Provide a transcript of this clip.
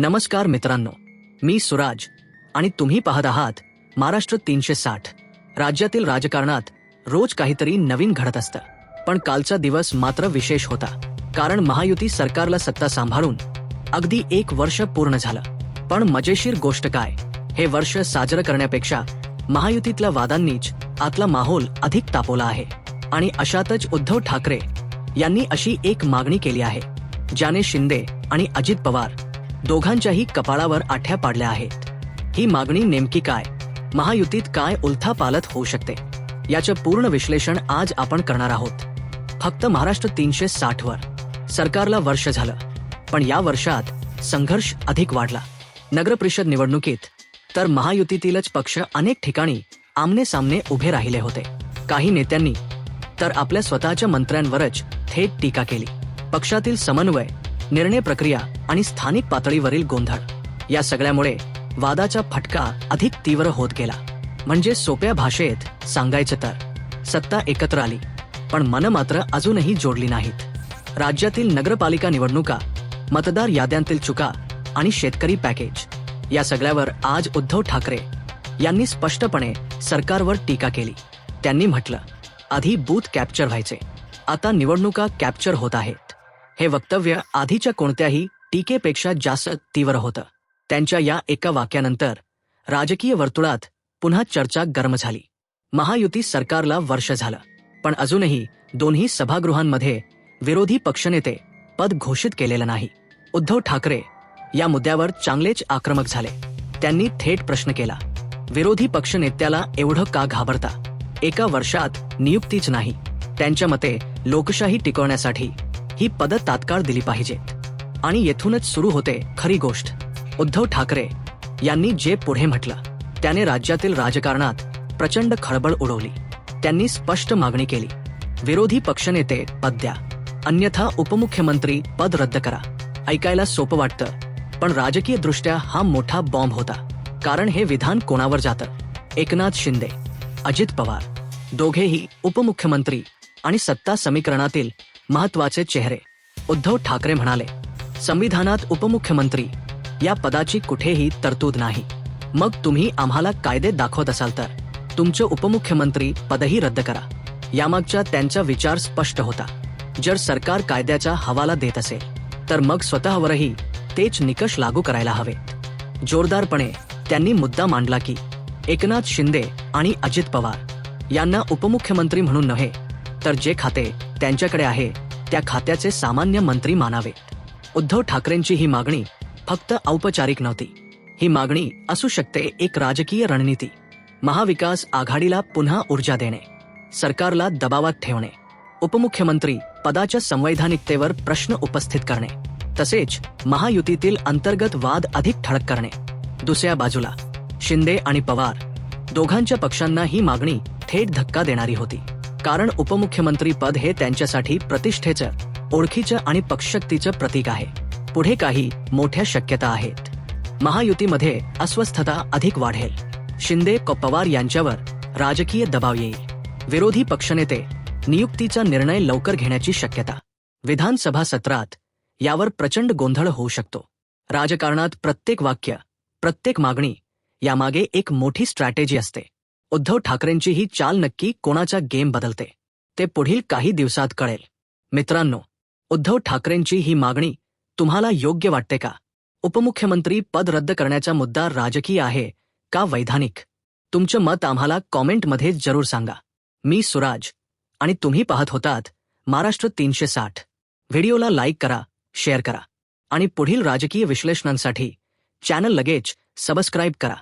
नमस्कार मित्रांनो मी सुराज आणि तुम्ही पाहत आहात महाराष्ट्र तीनशे साठ. राज्यातील राजकारणात रोज काहीतरी नवीन घडत असतं. पण कालचा दिवस मात्र विशेष होता. कारण महायुती सरकारला सत्ता सांभाळून अगदी एक वर्ष पूर्ण झालं. पण मजेशीर गोष्ट काय? हे वर्ष साजरं करण्यापेक्षा महायुतीतल्या वादांनीच आतला माहोल अधिक तापवला आहे. आणि अशातच उद्धव ठाकरे यांनी अशी एक मागणी केली आहे. ज्याने शिंदे आणि अजित पवार दोघांच्याही कपाळावर आठ्या पाडल्या आहेत. ही मागणी नेमकी काय? महायुतीत काय उलथापालत होऊ शकते? याचं पूर्ण विश्लेषण आज आपण करणार आहोत. फक्त महाराष्ट्र तीनशे साठ वर. सरकारला वर्ष झालं. पण या वर्षात संघर्ष अधिक वाढला. नगरपरिषद निवडणुकीत तर महायुतीतीलच पक्ष अनेक ठिकाणी आमने सामने उभे राहिले होते. काही नेत्यांनी तर आपल्या स्वतःच्या मंत्र्यांवरच थेट टीका केली. पक्षातील समन्वय निर्णय प्रक्रिया आणि स्थानिक पातळीवरील गोंधळ. या सगळ्यामुळे वादाचा फटका अधिक तीव्र होत गेला. म्हणजे सोप्या भाषेत सांगायचं तर सत्ता एकत्र आली पण मन मात्र अजूनही जोडली नाहीत. राज्यातील नगरपालिका निवडणुका मतदार याद्यांतील चुका आणि शेतकरी पॅकेज या सगळ्यावर आज उद्धव ठाकरे यांनी स्पष्टपणे सरकारवर टीका केली. त्यांनी म्हटलं आधी बूथ कॅप्चर व्हायचे. आता निवडणुका कॅप्चर होत आहेत. हे वक्तव्य आधीच्या कोणत्याही टीकेपेक्षा जास्त तीव्र होतं. त्यांच्या या एका वाक्यानंतर राजकीय वर्तुळात पुन्हा चर्चा गर्म झाली. महायुती सरकारला वर्ष झालं पण अजूनही दोन्ही सभागृहांमध्ये विरोधी पक्षनेते पद घोषित केलेलं नाही. उद्धव ठाकरे या मुद्द्यावर चांगलेच आक्रमक झाले. त्यांनी थेट प्रश्न केला विरोधी पक्षनेत्याला एवढं का घाबरता? एका वर्षात नियुक्तीच नाही. त्यांच्या मते लोकशाही टिकवण्यासाठी ही पद तात्काळ दिली पाहिजेत. आणि येथूनच सुरू होते खरी गोष्ट. उद्धव ठाकरे यांनी जे पुढे म्हटलं त्याने राज्यातील राजकारणात प्रचंड खळबळ उडवली. त्यांनी स्पष्ट मागणी केली विरोधी पक्षनेते पद द्या. अन्यथा उपमुख्यमंत्री पद रद्द करा. ऐकायला सोपं वाटतं पण राजकीय दृष्ट्या हा मोठा बॉम्ब होता. कारण हे विधान कोणावर जातं? एकनाथ शिंदे अजित पवार. दोघेही उपमुख्यमंत्री आणि सत्ता समीकरणातील महत्त्वाचे चेहरे. उद्धव ठाकरे म्हणाले संविधानात उपमुख्यमंत्री या पदाची कुठेही तरतूद नाही. मग तुम्ही आम्हाला कायदे दाखवत असाल तर. तुमचं उपमुख्यमंत्री पदही रद्द करा. यामागचा त्यांचा विचार स्पष्ट होता. जर सरकार कायद्याचा हवाला देत असेल तर मग स्वतःवरही तेच निकष लागू करायला हवेत. जोरदारपणे त्यांनी मुद्दा मांडला की एकनाथ शिंदे आणि अजित पवार यांना उपमुख्यमंत्री म्हणून नव्हे तर जे खाते त्यांच्याकडे आहे त्या खात्याचे सामान्य मंत्री मानावे. उद्धव ठाकरेंची ही मागणी फक्त औपचारिक नव्हती. ही मागणी असू शकते एक राजकीय रणनीती. महाविकास आघाडीला पुन्हा ऊर्जा देणे सरकारला दबावात ठेवणे उपमुख्यमंत्री पदाच्या संवैधानिकतेवर प्रश्न उपस्थित करणे तसेच महायुतीतील अंतर्गत वाद अधिक ठळक करणे. दुसऱ्या बाजूला शिंदे आणि पवार दोघांच्या पक्षांना ही मागणी थेट धक्का देणारी होती. कारण उपमुख्यमंत्री पद हे त्यांच्यासाठी प्रतिष्ठेचं ओळखीचं आणि पक्षशक्तीचं प्रतीक आहे. पुढे काही मोठ्या शक्यता आहेत. महायुतीमध्ये अस्वस्थता अधिक वाढेल. शिंदे पवार यांच्यावर राजकीय दबाव येईल. विरोधी पक्षनेते नियुक्तीचा निर्णय लवकर घेण्याची शक्यता. विधानसभा सत्रात यावर प्रचंड गोंधळ होऊ शकतो. राजकारणात प्रत्येक वाक्य प्रत्येक मागणी यामागे एक मोठी स्ट्रॅटेजी असते. उद्धव ठाकरेंची ही चाल नक्की कोणाचा गेम बदलते ते पुढील काही दिवसात कळेल. मित्रांनो उद्धव ठाकरेंची ही मागणी तुम्हाला योग्य वाटते का? उपमुख्यमंत्री पद रद्द करण्याचा मुद्दा राजकीय आहे का वैधानिक? तुमचं मत आम्हाला कॉमेंटमध्ये जरूर सांगा. मी सुराज आणि तुम्ही पाहत होतात महाराष्ट्र तीनशे साठ. व्हिडिओला लाईक करा शेअर करा आणि पुढील राजकीय विश्लेषणांसाठी चॅनल लगेच सबस्क्राईब करा.